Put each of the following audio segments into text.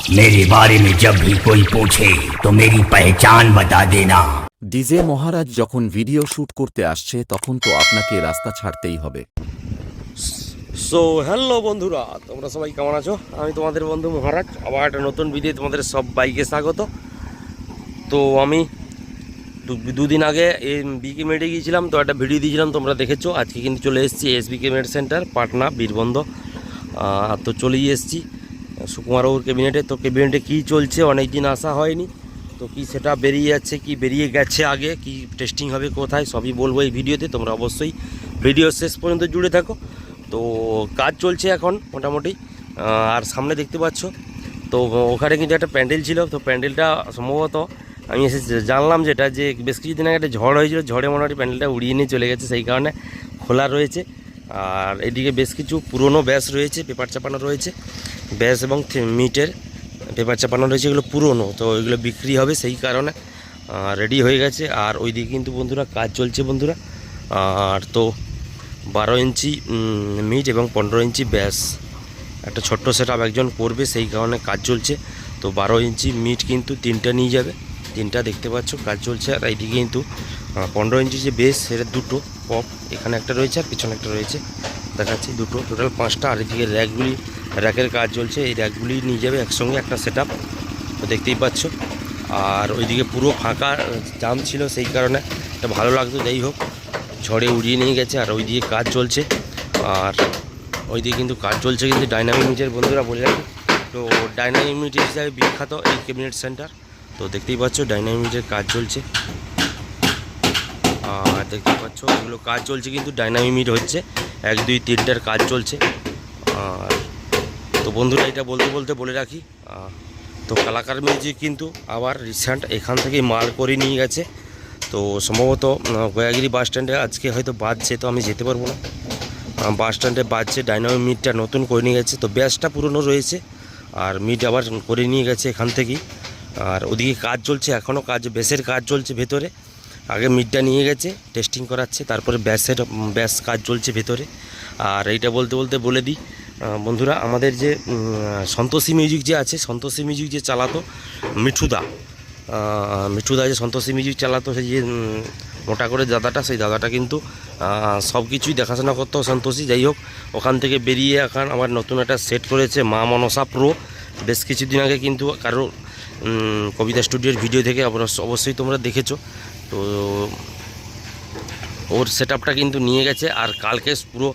मेरे बारे में जब भी कोई पूछे तो मेरी पहचान बता देना ডিজে মহারাজ যখন ভিডিও শুট করতে আসছে তখন তো আপনাকে রাস্তা ছাড়তেই হবে সো হ্যালো বন্ধুরা তোমরা সবাই কেমন আছো আমি তোমাদের বন্ধু মহারাজ আবার একটা নতুন ভিডিও তোমাদের সব বাইকে স্বাগত তো আমি দু- দুদিন আগে এই বিকে মেডে গিয়েছিলাম তো একটা ভিডিও দিয়েছিলাম তোমরা দেখেছো আজকে কিন্তু চলে এসেছি এসবিকে মেড সেন্টার পাটনা বীরবন্ধ আহ, তো চলেই এসেছি সুকুমারবাবুর ক্যাবিনেটে। তো ক্যাবিনেটে কী চলছে? অনেক দিন আসা হয়নি। তো কি সেটা বেরিয়ে যাচ্ছে, কি বেরিয়ে গেছে আগে, কি টেস্টিং হবে কোথায়, সবই বলব এই ভিডিওতে। তোমরা অবশ্যই ভিডিও শেষ পর্যন্ত জুড়ে থাকো। তো কাজ চলছে এখন মোটামুটি। আর সামনে দেখতে পাচ্ছ, তো ওখানে কিন্তু একটা প্যান্ডেল ছিল। তো প্যান্ডেলটা সম্ভবত আমি এসে জানলাম যেটা যে বেশ কিছুদিন আগে একটা ঝড় হয়েছিল। ঝড়ে মোটামুটি প্যান্ডেলটা উড়িয়ে নিয়ে চলে গেছে, সেই কারণে খোলা রয়েছে। আর এদিকে বেশ কিছু পুরনো ব্যাস রয়েছে, পেপার চাপানো রয়েছে। ব্যাস এবং মিটের পেপার চাপানো রয়েছে, এগুলো পুরনো, তো এগুলো বিক্রি হবে সেই কারণে রেডি হয়ে গেছে। আর ওইদিকে কিন্তু বন্ধুরা কাজ চলছে বন্ধুরা, আর তো বারো ইঞ্চি মিট এবং পনেরো ইঞ্চি ব্যাস। একটা ছোট্ট সেট একজন করবে, সেই কারণে কাজ চলছে। তো বারো ইঞ্চি মিট কিন্তু তিনটা নিয়ে যাবে। তিনটা দেখতে পাচ্ছ, কাজ চলছে। আর এইদিকে কিন্তু পনেরো ইঞ্চি যে বেস, সেটা দুটো পপ, এখানে একটা রয়েছে আর পিছনে একটা রয়েছে। দেখাচ্ছি দুটো, টোটাল পাঁচটা। আর এদিকে র্যাকগুলি, র্যাকের কাজ চলছে। এই র্যাকগুলি নিয়ে যাবে একসঙ্গে একটা সেট তো দেখতেই পাচ্ছ। আর ওইদিকে পুরো ফাঁকা, জাম ছিল সেই কারণে এটা ভালো লাগতো। যাই হোক, ঝড়ে উড়িয়ে নিয়ে গেছে, আর ওইদিকে কাজ চলছে। আর ওইদিকে কিন্তু কাজ চলছে কিন্তু ডাইনামিক মিটের বন্ধুরা বলে রাখি। তো ডাইনামিক মিট হিসাবে বিখ্যাত এই ক্যাবিনেট সেন্টার তো দেখতেই পাচ্ছ ডাইনামিক মিটের কাজ চলছে। আর দেখতে পাচ্ছ, এগুলো কাজ চলছে কিন্তু ডাইনামিক মিট হচ্ছে। এক, দুই, তিনটার কাজ চলছে। আর তো বন্ধুরা, এটা বলতে বলতে বলে রাখি তো কালাকার মিউজিক কিন্তু আবার রিসেন্ট এখান থেকে মাল করে নিয়ে গেছে। তো সম্ভবত গয়াগিরি বাস স্ট্যান্ডে আজকে হয়তো বাজছে, তো আমি যেতে পারব না। বাস স্ট্যান্ডে বাজছে ডাইনামিক মিটটা নতুন করে নিয়ে গেছে। তো ব্যাসটা পুরনো রয়েছে, আর মিট আবার করে নিয়ে গেছে এখান থেকেই। আর ওদিকে কাজ চলছে, এখনও কাজ, ব্যাসের কাজ চলছে ভেতরে। আগে মিডটা নিয়ে গেছে টেস্টিং করাচ্ছে, তারপরে ব্যাসের ব্যাস কাজ চলছে ভেতরে। আর এইটা বলতে বলতে বলে দিই বন্ধুরা, আমাদের যে সন্তোষী মিউজিক যে আছে, সন্তোষী মিউজিক যে চালাতো মিঠুদা মিঠুদা যে সন্তোষী মিউজিক চালাতো, সেই যে মোটা করে দাদাটা, সেই দাদাটা কিন্তু সব কিছুই দেখাশোনা করতো সন্তোষী। যাই হোক, ওখান থেকে বেরিয়ে এখন আবার নতুন একটা সেট করেছে মা মনসা প্রো। বেশ কিছুদিন আগে কিন্তু কারও কবিতা স্টুডিওর ভিডিও থেকে অবশ্য- অবশ্যই তোমরা দেখেছ। তো ওর সেট কিন্তু নিয়ে গেছে আর কালকে পুরো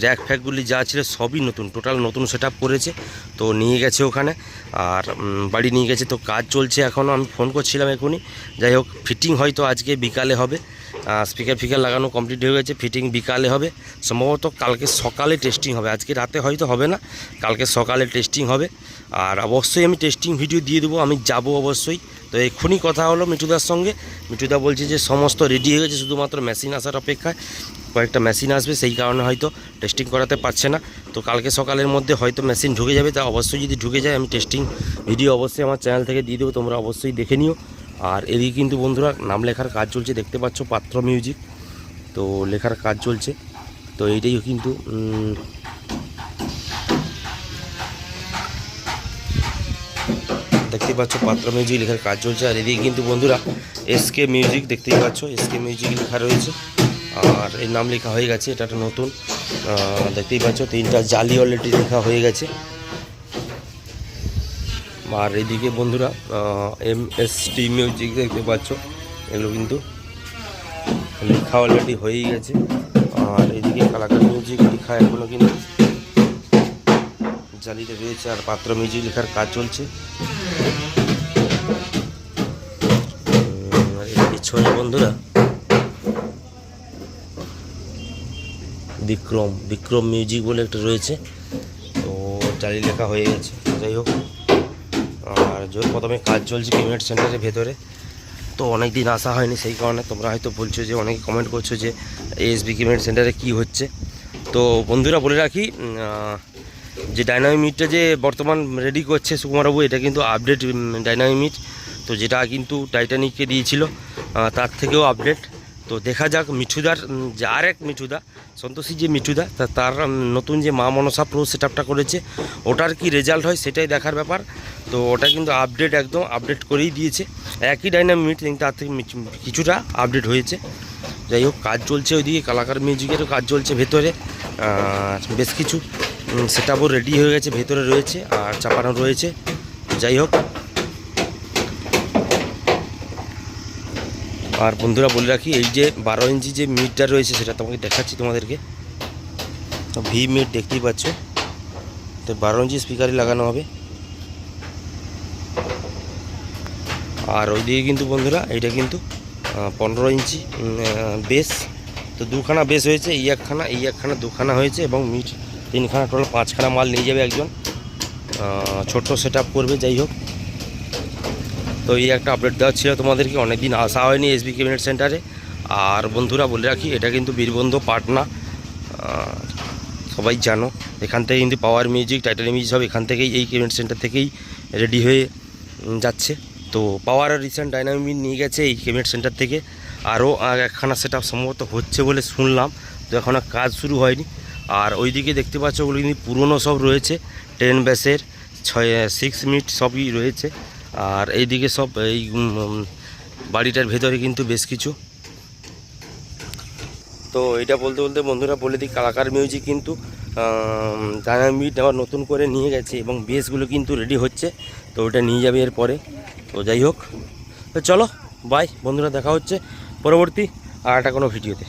র্যাক ফ্যাকগুলি যা ছিল সবই নতুন টোটাল নতুন সেট করেছে। তো নিয়ে গেছে ওখানে আর বাড়ি নিয়ে গেছে। তো কাজ চলছে এখনও আমি ফোন করছিলাম এখনই। যাই হোক ফিটিং হয়তো আজকে বিকালে হবে। স্পিকার ফিকার লাগানো কমপ্লিট হয়ে গেছে ফিটিং বিকালে হবে। সম্ভবত কালকে সকালে টেস্টিং হবে। আজকে রাতে হয়তো হবে না, কালকে সকালে টেস্টিং হবে। আর অবশ্যই আমি টেস্টিং ভিডিও দিয়ে দেবো, আমি যাব অবশ্যই। তো এক্ষুনি কথা হলো মিঠুদার সঙ্গে। মিঠুদা বলছে যে সমস্ত রেডি হয়ে গেছে, শুধুমাত্র মেশিন আসার অপেক্ষায়। কয়েকটা মেশিন আসবে, সেই কারণে হয়তো টেস্টিং করাতে পারছে না। তো কালকে সকালের মধ্যে হয়তো মেশিন ঢুকে যাবে, তা অবশ্যই যদি ঢুকে যায়, আমি টেস্টিং ভিডিও অবশ্যই আমার চ্যানেল থেকে দিয়ে দেবো, তোমরা অবশ্যই দেখে নিও। আর এদিকে কিন্তু বন্ধুরা নাম লেখার কাজ চলছে, দেখতে পাচ্ছ পাত্র মিউজিক তো লেখার কাজ চলছে। তো এইটাই কিন্তু দেখতে পাচ্ছ পাত্র মিউজিক লেখার কাজ চলছে। আর এদিকে কিন্তু বন্ধুরা এসকে মিউজিক দেখতেই পাচ্ছ এসকে মিউজিক লেখা রয়েছে। আর এই নাম লেখা হয়ে গেছে, এটা একটা নতুন। দেখতেই পাচ্ছ তিনটা জালি অলরেডি লেখা হয়ে গেছে। আর এদিকে বন্ধুরা এম এস টি মিউজিক দেখতে পাচ্ছ, এগুলো কিন্তু লেখা অলরেডি হয়েই গেছে। আর এদিকে কালাকার মিউজিক লেখা এখনও কিন্তু জালিটা রয়েছে, আর পাত্র মিউজিক লেখার কাজ চলছে। আর পিছনে বন্ধুরা। বিক্রম বিক্রম মিউজিক বলে একটা রয়েছে, তো জালি লেখা হয়ে গেছে। যাই হোক। আর প্রথমে কাজ চলছে পেমেন্ট সেন্টারের ভেতরে। তো অনেক দিন আসা হয়নি সেই কারণে তোমরা হয়তো বলছো যে, অনেকে কমেন্ট করছ যে এসবি পেমেন্ট সেন্টারে কি হচ্ছে? তো বন্ধুরা বলে রাখি যে ডাইনামিক মিটটা যে বর্তমান রেডি করছে সুকুমারবাবু, এটা কিন্তু আপডেট ডাইনামিক মিট তো যেটা কিন্তু টাইটানিককে দিয়েছিল তার থেকেও আপডেট তো দেখা যাক মিঠুদার যে আরেক মিঠুদা সন্তোষী যে মিঠুদা, তা তার নতুন যে মা মনসা প্রো সেট করেছে, ওটার কি রেজাল্ট হয় সেটাই দেখার ব্যাপার। তো ওটা কিন্তু আপডেট একদম আপডেট করেই দিয়েছে। একই ডাইনামিট কিন্তু তার থেকে কিছুটা আপডেট হয়েছে। যাই হোক, কাজ চলছে ওইদিকে, কালাকার মিউজিকেরও কাজ চলছে ভেতরে। বেশ কিছু সেট আপও রেডি হয়ে গেছে, ভেতরে রয়েছে আর চাপানো রয়েছে। যাই হোক আর বন্ধুরা বলে রাখি, এই যে বারো ইঞ্চি যে মিটটা রয়েছে সেটা তোমাকে দেখাচ্ছি তোমাদেরকে। ভি মিট দেখতেই পাচ্ছ। তো বারো ইঞ্চি স্পিকারই লাগানো হবে। আর ওইদিকে কিন্তু বন্ধুরা, এইটা কিন্তু পনেরো ইঞ্চি বেস তো দুখানা বেস হয়েছে, এই একখানা এই একখানা, দুখানা হয়েছে এবং মিট তিনখানা, টোটাল পাঁচখানা মাল নিয়ে যাবে একজন। ছোট্ট সেট করবে, যাই হোক। তো এই একটা আপডেট দেওয়া ছিল তোমাদেরকে, অনেকদিন আসা হয়নি এসবি ক্যাবিনেট সেন্টারে আর বন্ধুরা বলে রাখি, এটা কিন্তু বীরবন্ধু পাটনা। সবাই জানো, এখান থেকে কিন্তু পাওয়ার মিউজিক টাইটাল মিউজিক সব এখান থেকেই, এই ক্যাবিনেট সেন্টার থেকেই রেডি হয়ে যাচ্ছে। তো পাওয়ার রিসেন্ট ডাইনামিক নিয়ে গেছে এই ক্যাবিনেট সেন্টার থেকে। আরও একখানা সেট সম্ভবত হচ্ছে বলে শুনলাম, তো এখনও কাজ শুরু হয়নি। আর ওইদিকে দেখতে পাচ্ছ, ওগুলো কিন্তু পুরনো সব রয়েছে। টেন ব্যাসের ছয় সিক্স মিনিট সবই রয়েছে। আর এইদিকে সব এই বাড়িটার ভেতরে কিন্তু বেশ কিছু। তো এটা বলতে বলতে বন্ধুরা বলে দিই, কালাকার মিউজিক কিন্তু ডায়নামিট আবার নতুন করে নিয়ে গেছে এবং বেসগুলো কিন্তু রেডি হচ্ছে, তো ওটা নিয়ে যাবে এরপরে। তো যাই হোক, তো চলো বাই বন্ধুরা দেখা হচ্ছে পরবর্তী আর একটা কোনো ভিডিওতে।